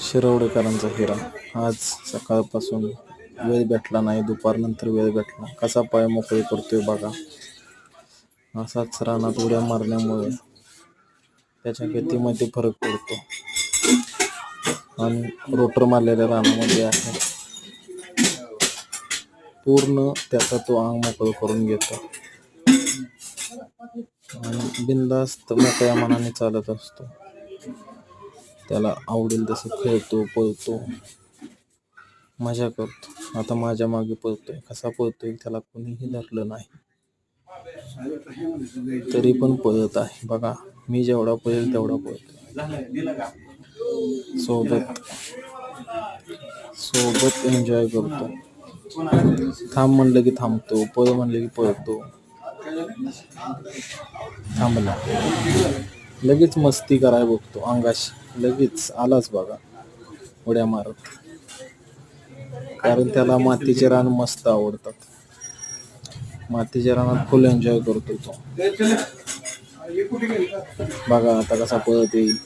शिरवडेकरांचा हिरा. आज सकाळपासून वेळ भेटला नाही दुपारनंतर वेळ भेटला. कसा पाय मोकळे करतोय बघा. असाच रानात उड्या मारल्यामुळे त्याच्या गतीमध्ये फरक पडतो. आणि रोटर मारलेल्या रानामध्ये आहे. पूर्ण त्याचा तो अंग मोकळं करून घेतो. आणि बिंदास्त मोकळ्या मनाने चालत असतो. त्याला आवडेल तसं खेळतो पळतो. मजा करतो. आता माझ्या मागे पळतोय. कसा पळतोय त्याला कोणीही धरलं नाही. तरी पण पळत आहे. बघा मी जेवढा पळेल तेवढा पळतो. सोबत सोबत एन्जॉय करतो. थांब म्हणलं की थांबतो. पळ म्हणलं की पळतो. थांबला लगेच मस्ती कराय बघतो अंगाशी. लगेच आलाच बघा. उड्या मारत. कारण त्याला मातीचे रान मस्त आवडतात. मातीच्या रानात फुल एन्जॉय करतो तो. बघा आता कसा पळत येईल.